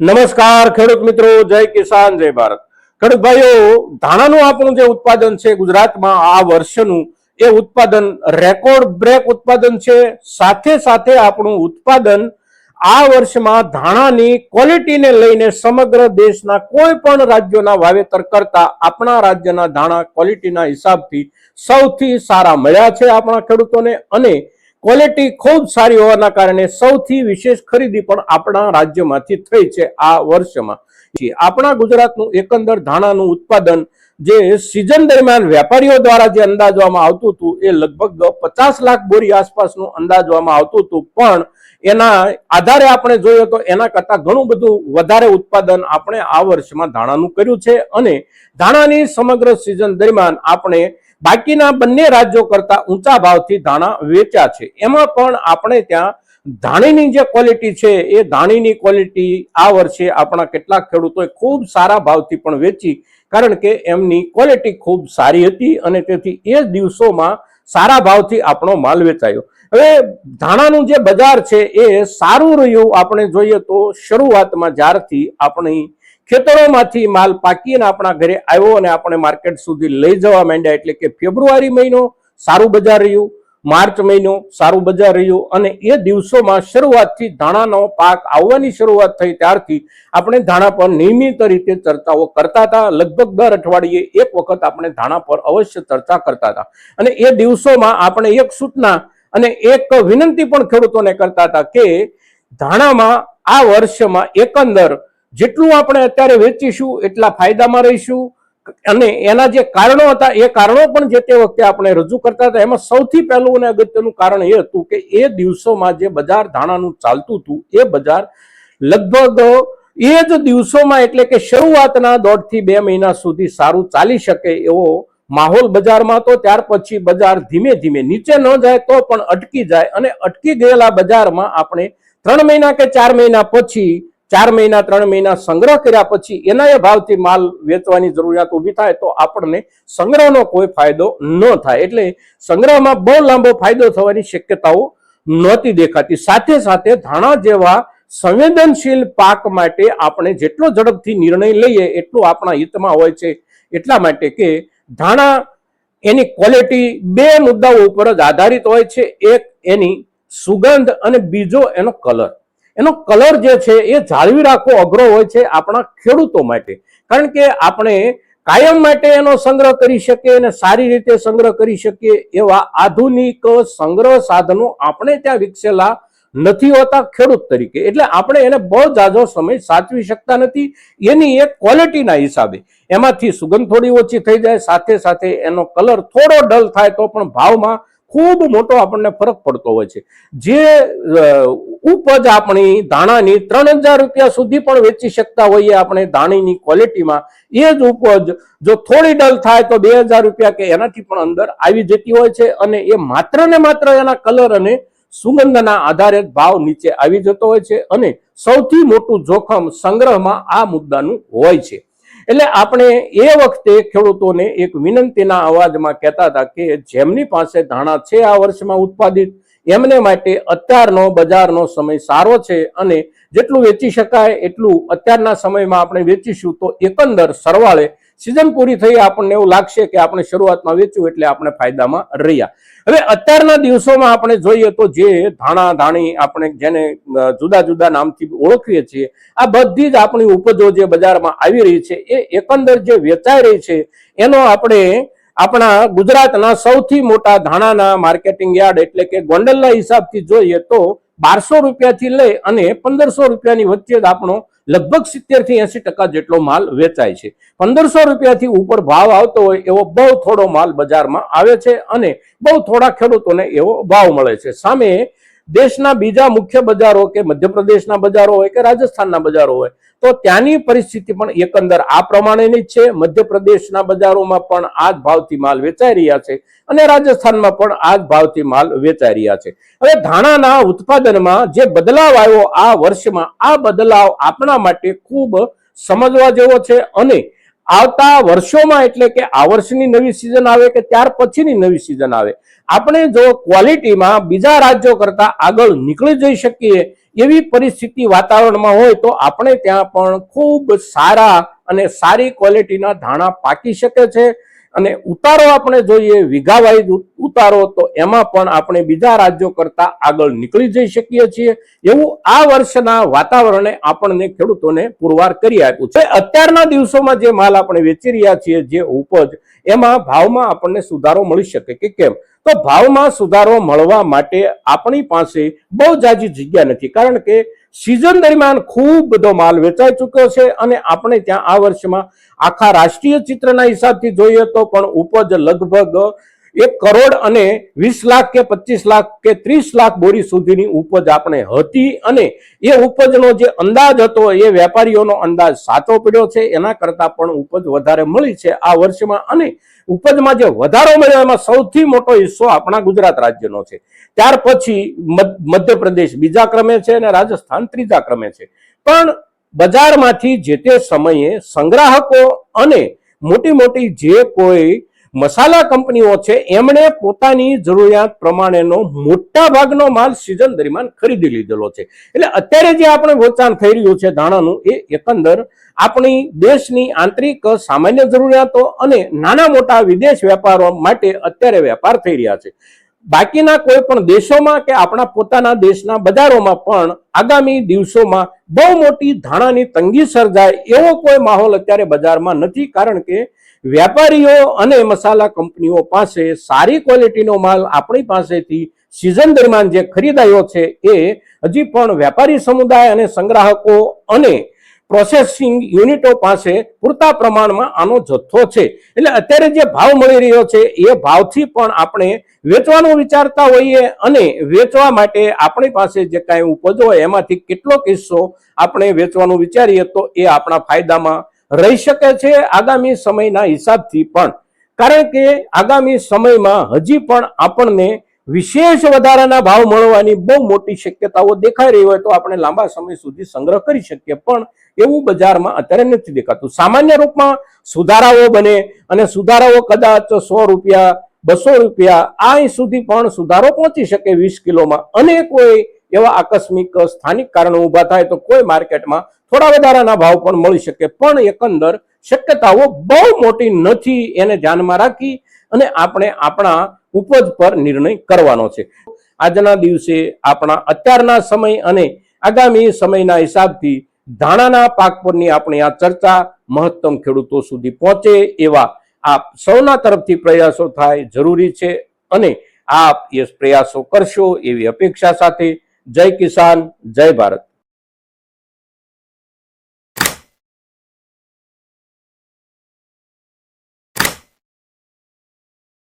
નમસ્કાર ખેડૂત મિત્રો, જય કિસાન, જય ભારત. ખેડૂત ભાઈઓ, ધાણાનું આપણું જે ઉત્પાદન છે ગુજરાતમાં આ વર્ષનું, એ ઉત્પાદન રેકોર્ડ બ્રેક ઉત્પાદન છે. સાથે સાથે આપણું ઉત્પાદન આ વર્ષમાં ધાણાની ક્વોલિટીને લઈને સમગ્ર દેશના કોઈ પણ રાજ્યોના વાવેતર કરતા આપણા રાજ્યના ધાણા ક્વોલિટીના હિસાબથી સૌથી સારા મળ્યા છે આપણા ખેડૂતોને. અને ક્વોલિટી ખૂબ સારી હોવાના કારણે સૌથી વિશેષ ખરીદી પણ આપણા રાજ્યમાંથી થઈ છે આ વર્ષમાં. આપણા ગુજરાતનું એકંદર ધાણાનું ઉત્પાદન જે સિઝન દરમિયાન વેપારીઓ દ્વારા જે અંદાજવામાં આવતું હતું, એ લગભગ પચાસ લાખ બોરી આસપાસનું અંદાજવામાં આવતું હતું. પણ એના આધારે આપણે જોઈએ તો એના કરતા ઘણું બધું વધારે ઉત્પાદન આપણે આ વર્ષમાં ધાણાનું કર્યું છે અને ધાણાની સમગ્ર સિઝન દરમિયાન આપણે બાકીના બંને રાજ્યો કરતા ઊંચા ભાવથી ધાણા વેચ્યા છે. એમાં પણ આપણે ત્યાં ધાણીની જે ક્વોલિટી છે, એ ધાણીની ક્વોલિટી આ વર્ષે આપણા કેટલાક ખેડૂતોએ ખૂબ સારા ભાવથી પણ વેચી, કારણ કે એમની ક્વોલિટી ખૂબ સારી હતી અને તેથી એ દિવસોમાં સારા ભાવથી આપણો માલ વેચાયો. હવે ધાણાનું જે બજાર છે, એ સારું રહ્યું. આપણે જોઈએ તો શરૂઆતમાં જ્યારથી આપણી ખેતરોમાંથી માલ પાકીને આપણા ઘરે આવ્યો અને આપણે માર્કેટ સુધી લઈ જવા માંડ્યા એટલે કે ફેબ્રુઆરી મહિનો સારું બજાર રહ્યું, માર્ચ મહિનો સારું બજાર રહ્યું અને એ દિવસોમાં શરૂઆતથી ધાણાનો પાક આવવાની શરૂઆત થઈ ત્યારથી આપણે ધાણા પર નિયમિત રીતે ચર્ચાઓ કરતા હતા. લગભગ દર અઠવાડિયે એક વખત આપણે ધાણા પર અવશ્ય ચર્ચા કરતા હતા. અને એ દિવસોમાં આપણે એક સૂચના અને એક વિનંતી પણ ખેડૂતોને કરતા હતા કે ધાણામાં આ વર્ષમાં એકંદર જેટલું આપણે અત્યારે વેચીશું, એટલા ફાયદામાં રહીશું. અને એના જે કારણો હતા, એ કારણો પણ જે તે વખતે આપણે રજૂ કરતા હતા, એમાં સૌથી પહેલું અને અગત્યનું કારણ એ હતું કે એ દિવસોમાં જે બજાર ધાણાનું ચાલતું હતું, એ બજાર લગભગ એ જ દિવસોમાં એટલે કે શરૂઆતના દોઢથી બે મહિના સુધી સારું ચાલી શકે એવો માહોલ બજારમાં તો ત્યાર પછી બજાર ધીમે ધીમે નીચે ન જાય તો પણ અટકી જાય અને અટકી ગયેલા બજારમાં આપણે ત્રણ મહિના કે ચાર મહિના પછી ચાર મહિના, ત્રણ મહિના સંગ્રહ કર્યા પછી એના એ ભાવથી માલ વેચવાની જરૂરિયાત ઊભી થાય તો આપણને સંગ્રહનો કોઈ ફાયદો ન થાય. એટલે સંગ્રહમાં બહુ લાંબો ફાયદો થવાની શક્યતાઓ નહોતી દેખાતી. સાથે સાથે ધાણા જેવા સંવેદનશીલ પાક માટે આપણે જેટલો ઝડપથી નિર્ણય લઈએ એટલું આપણા હિતમાં હોય છે. એટલા માટે કે ધાણા એની ક્વોલિટી બે મુદ્દાઓ ઉપર જ આધારિત હોય છે. એક એની સુગંધ અને બીજો એનો કલર એનો કલર જે છે એ જાળવી રાખવો અઘરો હોય છે આપણા ખેડૂતો માટે. કારણ કે આપણે કાયમ માટે એનો સંગ્રહ કરી શકીએ અને સારી રીતે સંગ્રહ કરી શકીએ એવા આધુનિક સંગ્રહ સાધનો આપણે ત્યાં વિકસેલા નથી હોતા ખેડૂત તરીકે. એટલે આપણે એને બહુ જાજો સમય સાચવી શકતા નથી. એની એક ક્વોલિટીના હિસાબે. એમાંથી સુગંધ થોડી ઓછી થઈ જાય, સાથે સાથે એનો કલર થોડો ડલ થાય તો પણ ભાવમાં ખૂબ મોટો આપણને ફરક પડતો હોય છે. જે ઉપજ આપણી ધાણાની ત્રણ હજાર રૂપિયા સુધી પણ વેચી શકતા હોઈએ આપણે ધાણીની ક્વોલિટીમાં, એ જ ઉપજ જો થોડી ડલ થાય તો બે હજાર રૂપિયા કે એનાથી પણ અંદર આવી જતી હોય છે અને એ માત્ર ને માત્ર એના કલર અને સુગંધના આધારે ભાવ નીચે આવી જતો હોય છે અને સૌથી મોટું જોખમ સંગ્રહમાં આ મુદ્દાનું હોય છે. એટલે આપણે એ વખતે ખેડૂતોને એક વિનંતીના અવાજમાં કહેતા હતા કે જેમની પાસે ધાણા છે આ વર્ષમાં ઉત્પાદિત, એમને માટે અત્યારનો બજારનો સમય સારો છે અને જેટલું વેચી શકાય એટલું અત્યારના સમયમાં આપણે વેચીશું તો એકંદર સરવાળે સિઝન પૂરી થઈ, આપણને એવું લાગશે કે આપણે શરૂઆતમાં વેચ્યું એટલે આપણે ફાયદામાં રહ્યા. હવે અત્યારના દિવસોમાં આપણે જોઈએ તો જે ધાણા ધાણી આપણે જેને જુદા જુદા નામથી ઓળખીએ છીએ, આ બધી જ આપણી ઉપજો જે બજારમાં આવી રહી છે, એ એકંદર જે વેચાઈ રહી છે, એનો આપણે આપણા ગુજરાતના સૌથી મોટા ધાણાના માર્કેટિંગ યાર્ડ એટલે કે ગોંડલના હિસાબથી જોઈએ તો બારસો રૂપિયાથી લઈ અને પંદરસો રૂપિયાની વચ્ચે જ આપણો લગભગ સિત્તેરથી એસી ટકા જેટલો માલ વેચાય છે. પંદરસો રૂપિયાથી ઉપર ભાવ આવતો હોય એવો બહુ થોડો માલ બજારમાં આવે છે અને બહુ થોડા ખેડૂતોને એવો ભાવ મળે છે. સામે દેશના બીજા મુખ્ય બજારો કે મધ્યપ્રદેશના બજારો હોય કે રાજસ્થાનના બજારો હોય, તો ત્યાંની પરિસ્થિતિ પણ એકંદર આ પ્રમાણેની જ છે. મધ્યપ્રદેશના બજારોમાં પણ આ જ ભાવથી માલ વેચાઈ રહ્યા છે અને રાજસ્થાનમાં પણ આ જ ભાવથી માલ વેચાઈ રહ્યા છે. હવે ધાણાના ઉત્પાદનમાં જે બદલાવ આવ્યો આ વર્ષમાં, આ બદલાવ આપણા માટે ખૂબ સમજવા જેવો છે અને આવતા વર્ષોમાં એટલે કે આ વર્ષની નવી સિઝન આવે કે ત્યાર પછીની નવી સિઝન આવે, આપણે જો ક્વોલિટીમાં બીજા રાજ્યો કરતા આગળ નીકળી જઈ શકીએ એવી પરિસ્થિતિ વાતાવરણમાં હોય તો આપણે ત્યાં પણ ખૂબ સારા અને સારી ક્વોલિટીના ધાણા પાકી શકે છે. અને ઉતારો આપણે જોઈએ વીઘા વાઇઝ ઉતારો, તો એમાં પણ આપણે બીજા રાજ્યો કરતા આગળ નીકળી જઈ શકીએ છીએ. એવું આ વર્ષના વાતાવરણે આપણને ખેડૂતોને પુરવાર કરી આપ્યું છે. અત્યારના દિવસોમાં જે માલ આપણે વેચી રહ્યા છીએ, જે ઉપજ, એમાં ભાવમાં આપણને સુધારો મળી શકે કે કેમ? તો ભાવમાં સુધારો મળવા માટે આપણી પાસે બહુ જાજી જગ્યા નથી. કારણ કે સિઝન દરમિયાન ખૂબ બધો માલ વેચાઈ ચૂક્યો છે અને આપણે ત્યાં આ વર્ષમાં આખા રાષ્ટ્રીય ચિત્રના હિસાબથી જોઈએ તો પણ ઉપજ લગભગ એક કરોડ અને વીસ લાખ કે પચીસ લાખ કે ત્રીસ લાખ બોરી સુધીની ઉપજ આપણે હતી અને એ ઉપજનો જે અંદાજ હતો એ વેપારીઓનો અંદાજ સાચો પડ્યો છે. એના કરતા પણ ઉપજ વધારે મળી છે આ વર્ષમાં અને ઉપજમાં જે વધારો મળ્યો એમાં સૌથી મોટો હિસ્સો આપણા ગુજરાત રાજ્યનો છે. ત્યાર પછી મધ- મધ્યપ્રદેશ બીજા ક્રમે છે અને રાજસ્થાન ત્રીજા ક્રમે છે. પણ બજારમાંથી જે તે સમયે સંગ્રાહકો અને મોટી મોટી જે કોઈ મસાલા કંપનીઓ છે, એમણે પોતાની જરૂરિયાત પ્રમાણેનો મોટા ભાગનો માલ સિઝન દરમિયાન ખરીદી લીધેલો છે. એટલે અત્યારે જે આપણે વેચાણ થઈ રહ્યું છે ધાણાનું, એ એકંદર આપણી દેશની આંતરિક સામાન્ય જરૂરિયાતો અને નાના મોટા વિદેશ વેપારો માટે અત્યારે વેપાર થઈ રહ્યા છે. બાકીના કોઈ પણ દેશોમાં કે આપણા પોતાના દેશના બજારોમાં પણ આગામી દિવસોમાં બહુ મોટી ધાણાની તંગી સર્જાય એવો કોઈ માહોલ અત્યારે બજારમાં નથી. કારણ કે વેપારીઓ અને મસાલા કંપનીઓ પાસે સારી ક્વોલિટીનો માલ આપણી પાસેથી સિઝન દરમિયાન જે ખરીદાયો છે એ હજી પણ વેપારી સમુદાય અને સંગ્રાહકો અને પ્રોસેસિંગ યુનિટો પાસે પૂરતા પ્રમાણમાં આનો જથ્થો છે. એટલે અત્યારે જે ભાવ મળી રહ્યો છે એ ભાવથી પણ આપણે વેચવાનું વિચારતા હોઈએ અને વેચવા માટે આપણી પાસે જે કાંઈ ઉપજ હોય એમાંથી કેટલોક હિસ્સો આપણે વેચવાનું વિચારીએ તો એ આપણા ફાયદામાં રહી શકે છે આગામી સમયના હિસાબથી પણ. કારણ કે આગામી સમયમાં હજી પણ આપણને વિશેષ વધારાના ભાવ મળવાની બહુ મોટી શક્યતાઓ દેખાઈ રહી હોય તો આપણે લાંબા સમય સુધી સંગ્રહ કરી શકીએ. પણ એવું બજારમાં અત્યારે નથી દેખાતું. સામાન્ય રૂપમાં સુધારાઓ બને અને સુધારાઓ કદાચ સો રૂપિયા, બસો રૂપિયા આ સુધી પણ સુધારો પહોંચી શકે વીસ કિલોમાં. અને કોઈ એવા આકસ્મિક સ્થાનિક કારણો ઊભા થાય તો કોઈ માર્કેટમાં થોડા વધારાના ભાવ પણ મળી શકે. પણ એકંદર શક્યતાઓ બહુ મોટી નથી એને ધ્યાનમાં રાખી અને આપણે આપણા ઉપજ પર નિર્ણય કરવાનો છે. આજના દિવસે આપણા અત્યારના સમય અને આગામી સમયના હિસાબથી ધાણાના પાક પરની આપણી આ ચર્ચા મહત્તમ ખેડૂતો સુધી પહોંચે એવા આપ સૌના તરફથી પ્રયાસો થાય જરૂરી છે અને આપ એ પ્રયાસો કરશો એવી અપેક્ષા સાથે જય કિસાન જય ભારત.